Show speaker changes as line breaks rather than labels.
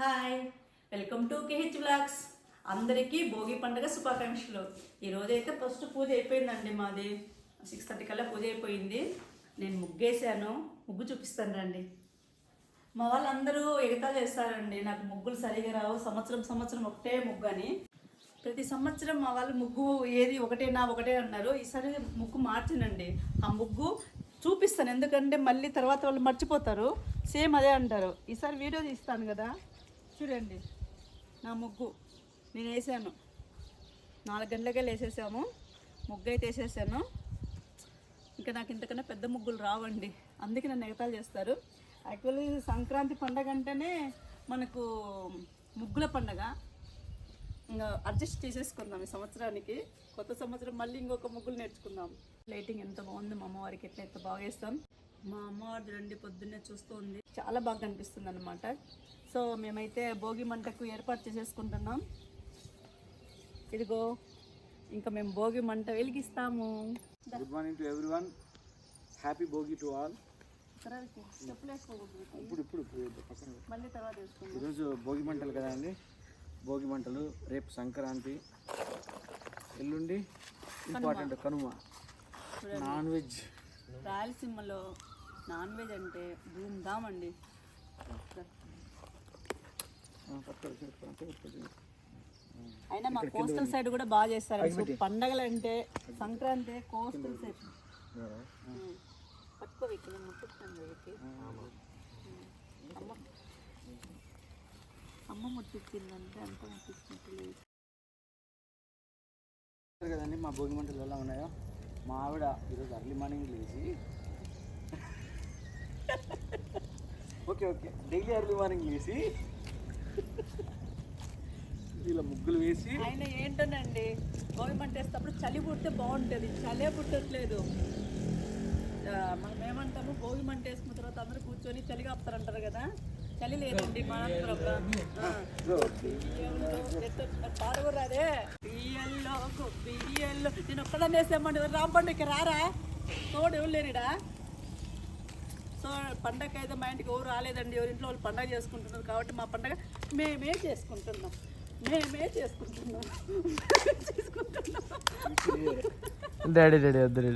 Hi welcome to KH blogs అందరికీ భోగి పండుగ శుభాకాంక్షలు. ఈరోజు అయితే ఫస్ట్ పూజ అయిపోయిందండి మాది. సిక్స్ థర్టీ కల్లా పూజ అయిపోయింది. నేను ముగ్గేసాను ముగ్గు చూపిస్తాను రండి. మా వాళ్ళందరూ ఎగతా చేస్తారండి. నాకు ముగ్గులు సరిగా రావు. సంవత్సరం సంవత్సరం ఒకటే ముగ్గు అని. ప్రతి సంవత్సరం మా వాళ్ళు ముగ్గు ఏది ఒకటేనా ఒకటే అన్నారు. ఈసారి ముగ్గు మార్చినండి. ఆ ముగ్గు చూపిస్తాను. ఎందుకంటే మళ్ళీ తర్వాత వాళ్ళు మర్చిపోతారు. సేమ్ అదే అంటారు. ఈసారి వీడియో తీస్తాను కదా. చూడండి నా ముగ్గు. నేను వేసాను. నాలుగు గంటలకే వేసేసాము ముగ్గు అయితే వేసేసాను. ఇంకా నాకు ఇంతకన్నా పెద్ద ముగ్గులు రావండి. అందుకే నన్ను ఎగతాలు చేస్తారు. యాక్చువల్లీ సంక్రాంతి పండగ అంటేనే మనకు ముగ్గుల పండగ. ఇంకా అడ్జస్ట్ చేసేసుకుందాం ఈ సంవత్సరానికి. కొత్త సంవత్సరం మళ్ళీ ఇంకొక ముగ్గులు నేర్చుకుందాం. లైటింగ్ ఎంత బాగుంది మా అమ్మవారికి ఎట్లా ఎంత బాగా వేస్తాం. మా అమ్మవారి రండి పొద్దున్నే చూస్తూ ఉంది చాలా బాగా కనిపిస్తుంది అనమాట సో మేమైతే భోగి మంటకు ఏర్పాటు చేసేసుకుంటున్నాం. ఇదిగో ఇంకా మేము భోగి మంట వెలిగిస్తాము.
Good morning to everyone happy Bhogi to all ఇప్పుడు ఇప్పుడు.
మళ్ళీ తర్వాత
ఈరోజు భోగి మంటలు కదా అండి? భోగి మంటలు రేపు సంక్రాంతి. ఎల్లుండి ఇంపార్టెంట్ కనుమ. Non veg.
రాయలసీమలో నాన్ వెజ్ అంటే ధూమ్ ధామ్ అండి అయినా మా కోస్టల్ సైడ్ కూడా బాగా చేస్తారు. పండగలు అంటే సంక్రాంతి కోస్టల్ సైడ్. పట్టుకో ఇక్కడ అమ్మ. ముట్టించిందంటే అంత ముట్టించినట్టు లేదు.
కదండి మా భోగి మంటలు ఎలా ఉన్నాయో? మా ఆవిడ ఈరోజు అర్లీ మార్నింగ్ లేచి okay okay. Daily early morning లేచి ఇలా ముగ్గులు వేసి
ఆయన ఏంటోనండి? భోగి మంట వేసేటప్పుడు చలి పుడితే బాగుంటుంది. చలే పుట్టట్లేదు. మనం ఏమంటాము? భోగి మంట వేసుకున్న తర్వాత అందరూ కూర్చొని చలి కాపుతారంటారు కదా? చలి లేదండి మా పాడగొరాదే బియ్యల్లో బియ్యల్లో నేను ఒక్కడనే వేసామండి రాంపండుకి రారా? తోడు ఎవరు లేనిడా సో పండగ అయితే మా ఇంటికి ఎవరు రాలేదండి. ఎవరి ఇంట్లో వాళ్ళు పండగ చేసుకుంటున్నారు కాబట్టి మా పండగ మేమే చేసుకుంటున్నాం. మేమే చేసుకుంటున్నాం. చేసుకుంటున్నాం.
డాడీ డాడీ వద్దు డాడీ.